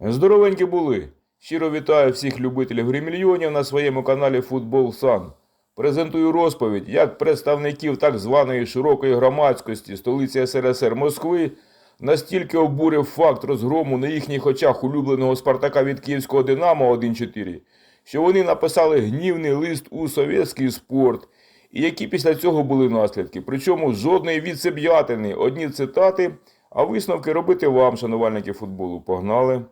Здоровенькі були. Щиро вітаю всіх любителів гри мільйонів на своєму каналі Футбол Сан. Презентую розповідь, як представників так званої широкої громадськості столиці СРСР Москви настільки обурив факт розгрому на їхніх очах улюбленого Спартака від Київського Динамо 1-4, що вони написали гнівний лист у совєтський спорт, і які після цього були наслідки. Причому жодної відсеб'ятини, одні цитати, а висновки робити вам, шанувальники футболу. Погнали!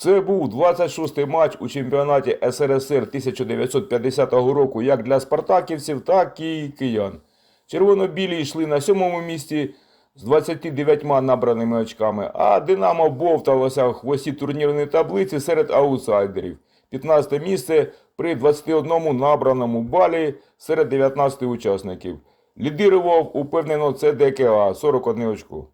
Це був 26-й матч у чемпіонаті СРСР 1950 року як для спартаківців, так і киян. Червоно-білі йшли на сьомому місці з 29 набраними очками, а Динамо бовталося в хвості турнірної таблиці серед аутсайдерів. 15 місце при 21 набраному балі серед 19 учасників. Лідирував упевнено ЦДКА 41 очко.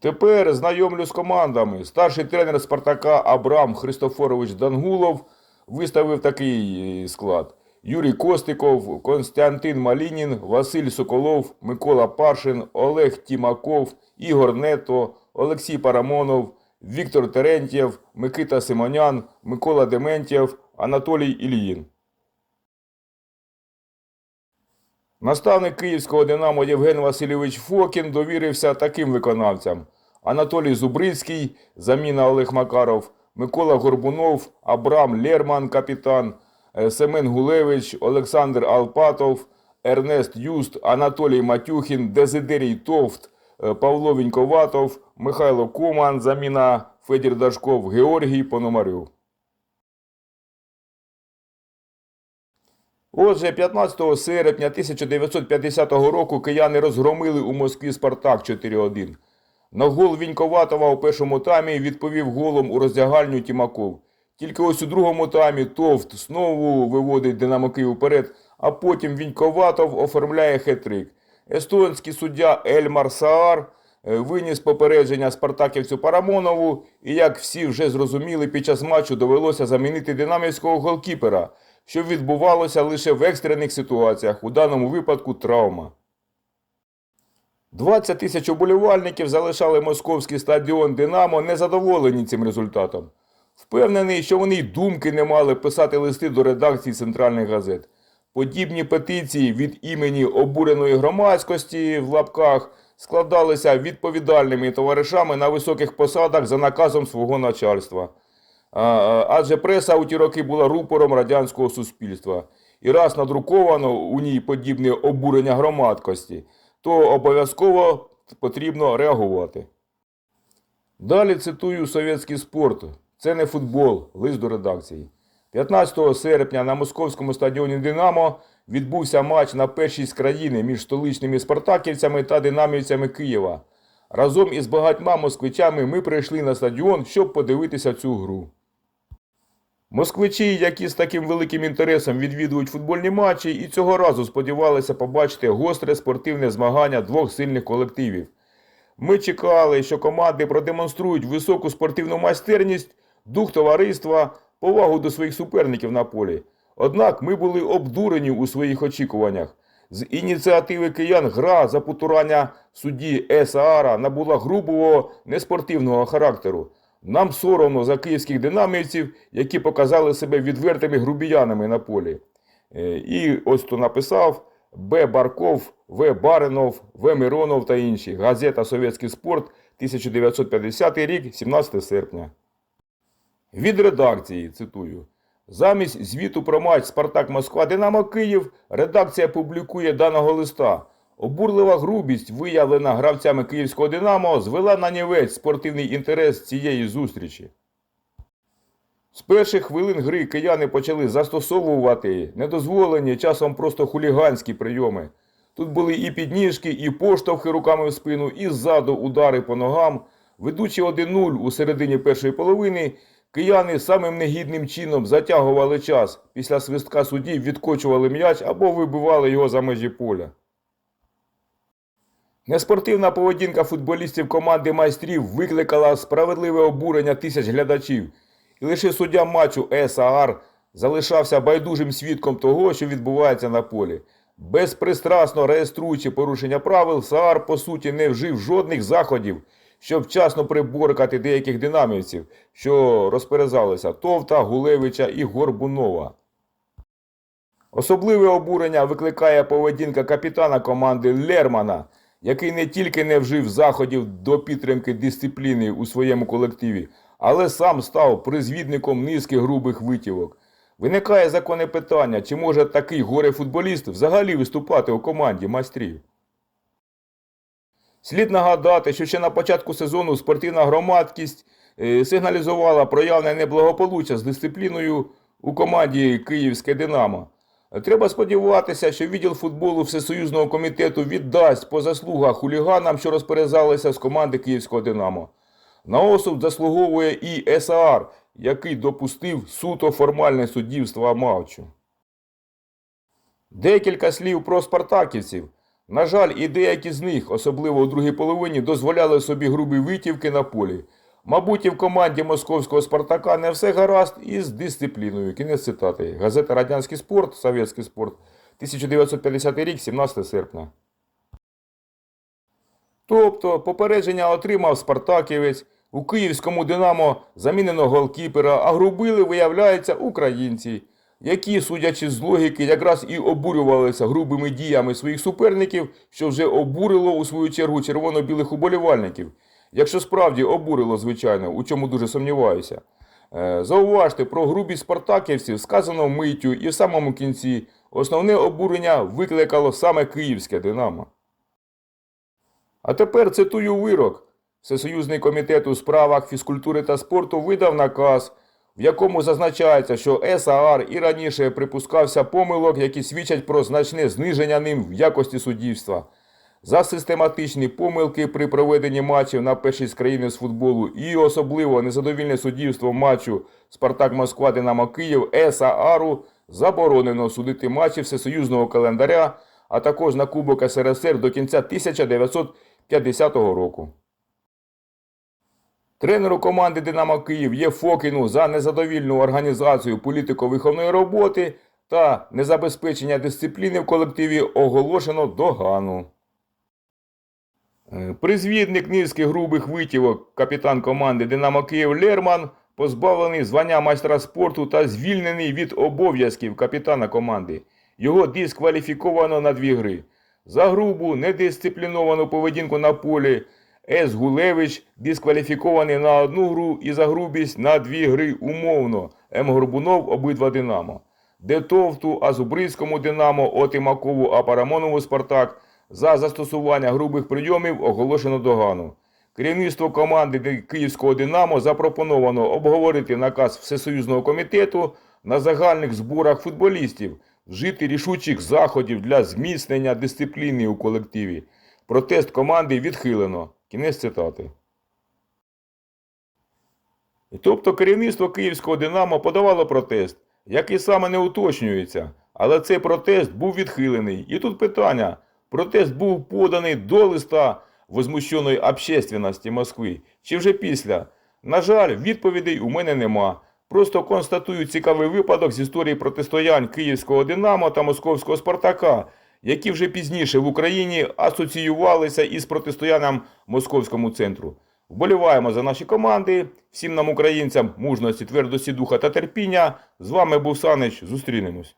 Тепер знайомлю з командами. Старший тренер Спартака Абрам Христофорович Дангулов виставив такий е, склад: Юрій Костиков, Константин Малінін, Василь Соколов, Микола Паршин, Олег Тімаков, Ігор Нето, Олексій Парамонов, Віктор Терентьєв, Микита Симонян, Микола Дементьєв, Анатолій Ільїн. Наставник київського Динамо Євген Васильович Фокін довірився таким виконавцям: Анатолій Зубрицький, заміна Олег Макаров, Микола Горбунов, Абрам Лерман, капітан, е, Семен Гулевич, Олександр Алпатов, Ернест Юст, Анатолій Матюхін, Дезидерій Товт, е, Павло Віньковатов, Михайло Куман, заміна Федір Дашков, Георгій Пономарьов. Отже, 15 серпня 1950 року кияни розгромили у Москві Спартак 4-1. На гол Віньковатова у першому таймі відповів голом у роздягальню Тімаков. Тільки ось у другому таймі Товт знову виводить Динамо Київ вперед, а потім Віньковатов оформляє хет-трик. Естонський суддя Ельмар Саар е, виніс попередження спартаківцю Парамонову, і як всі вже зрозуміли, під час матчу довелося замінити динамівського голкіпера, що відбувалося лише в екстрених ситуаціях, у даному випадку травма. 20 тисяч уболівальників залишали московський стадіон Динамо незадоволені цим результатом. Впевнений, що вони й думки не мали писати листи до редакцій центральних газет. Подібні петиції від імені обуреної громадськості в лапках складалися відповідальними товаришами на високих посадах за наказом свого начальства. Адже преса у ті роки була рупором радянського суспільства. І раз надруковано у ній подібне обурення громадськості, то обов'язково потрібно реагувати. Далі цитую совєтський спорт. Це не футбол, лист до редакції. 15 серпня на московському стадіоні Динамо відбувся матч на першість країни між столичними спартаківцями та динамівцями Києва. Разом із багатьма москвичами ми прийшли на стадіон, щоб подивитися цю гру. Москвичі, які з таким великим інтересом відвідують футбольні матчі, і цього разу сподівалися побачити гостре спортивне змагання двох сильних колективів. Ми чекали, що команди продемонструють високу спортивну майстерність, дух товариства, повагу до своїх суперників на полі. Однак ми були обдурені у своїх очікуваннях. З ініціативи киян гра за потурання судді Есаара набула грубого неспортивного характеру. Нам соромно за київських динамівців, які показали себе відвертими грубіянами на полі. Е, І ось хто написав Б. Барков, В. Баринов, В. Миронов та інші. Газета Совєтський спорт, 1950 рік, 17 серпня. Від редакції, цитую. Замість звіту про матч Спартак Москва Динамо Київ редакція публікує даного листа. Обурлива грубість, виявлена гравцями київського Динамо, звела на нівець спортивний інтерес цієї зустрічі. З перших хвилин гри кияни почали застосовувати недозволені, часом просто хуліганські прийоми. Тут були і підніжки, і поштовхи руками в спину, і ззаду удари по ногам. Ведучи 1-0 у середині першої половини, кияни самим негідним чином затягували час. Після свистка суддів відкочували м'яч або вибивали його за межі поля. Неспортивна поведінка футболістів команди майстрів викликала справедливе обурення тисяч глядачів, і лише суддя матчу САР залишався байдужим свідком того, що відбувається на полі. Безпристрасно реєструючи порушення правил, СААР по суті не вжив жодних заходів, щоб вчасно приборкати деяких динамівців, що розперезалися Товта, Гулевича і Горбунова. Особливе обурення викликає поведінка капітана команди Лермана, який не тільки не вжив заходів до підтримки дисципліни у своєму колективі, але сам став призвідником низки грубих витівок. Виникає законне питання, чи може такий горе-футболіст взагалі виступати у команді майстрів. Слід нагадати, що ще на початку сезону спортивна громадськість е, сигналізувала проявне неблагополуччя з дисципліною у команді Київське Динамо. Треба сподіватися, що відділ футболу Всесоюзного комітету віддасть по заслугах хуліганам, що розперезалися з команди Київського Динамо. На осуд заслуговує і САР, який допустив суто формальне суддівство Мавчу. Декілька слів про спартаківців. На жаль, і деякі з них, особливо у другій половині, дозволяли собі грубі витівки на полі. Мабуть, і в команді московського Спартака не все гаразд із дисципліною. Кінець цитати. Газета Радянський спорт, Совєтський спорт, 1950 рік, 17 серпня. Тобто, попередження отримав Спартаківець, у київському Динамо замінено голкіпера, а грубили, виявляється, українці, які, судячи з логіки, якраз і обурювалися грубими діями своїх суперників, що вже обурило у свою чергу червоно-білих уболівальників. Якщо справді обурило, звичайно, у чому дуже сумніваюся. Е, Зауважте, про грубість спартаківців сказано в миттю і в самому кінці основне обурення викликало саме київське Динамо. А тепер цитую вирок. Всесоюзний комітет у справах фізкультури та спорту видав наказ, в якому зазначається, що САР і раніше припускався помилок, які свідчать про значне зниження ним в якості суддівства. За систематичні помилки при проведенні матчів на першій з країни з футболу і особливо незадовільне суддівство матчу Спартак Москва Динамо Київ СААРу заборонено судити матчі всесоюзного календаря, а також на Кубок СРСР до кінця 1950 року. Тренеру команди Динамо Київ Єфокіну за незадовільну організацію політико-виховної роботи та незабезпечення дисципліни в колективі оголошено догану. Е, Призвідник низки грубих витівок, капітан команди Динамо Київ Лерман, позбавлений звання майстра спорту та звільнений від обов'язків капітана команди. Його дискваліфіковано на дві гри. За грубу, недисципліновану поведінку на полі С. Гулевич дискваліфікований на одну гру і за грубість на дві гри умовно. М. Горбунов обидва Динамо. Детовту, Азубрицькому Динамо, Отимакову, а Парамонову Спартак за застосування грубих прийомів оголошено догану. Керівництво команди Київського Динамо запропоновано обговорити наказ Всесоюзного комітету на загальних зборах футболістів, вжити рішучих заходів для зміцнення дисципліни у колективі. Протест команди відхилено. Кінець цитати. Тобто керівництво Київського Динамо подавало протест, який саме не уточнюється, але цей протест був відхилений. І тут питання: протест був поданий до листа возмущеної общественності Москви чи вже після? На жаль, відповідей у мене нема. Просто констатую цікавий випадок з історії протистоянь Київського Динамо та Московського Спартака, які вже пізніше в Україні асоціювалися із протистоянням Московському центру. Вболіваємо за наші команди. Всім нам, українцям, мужності, твердості духа та терпіння. З вами був Санич. Зустрінемось.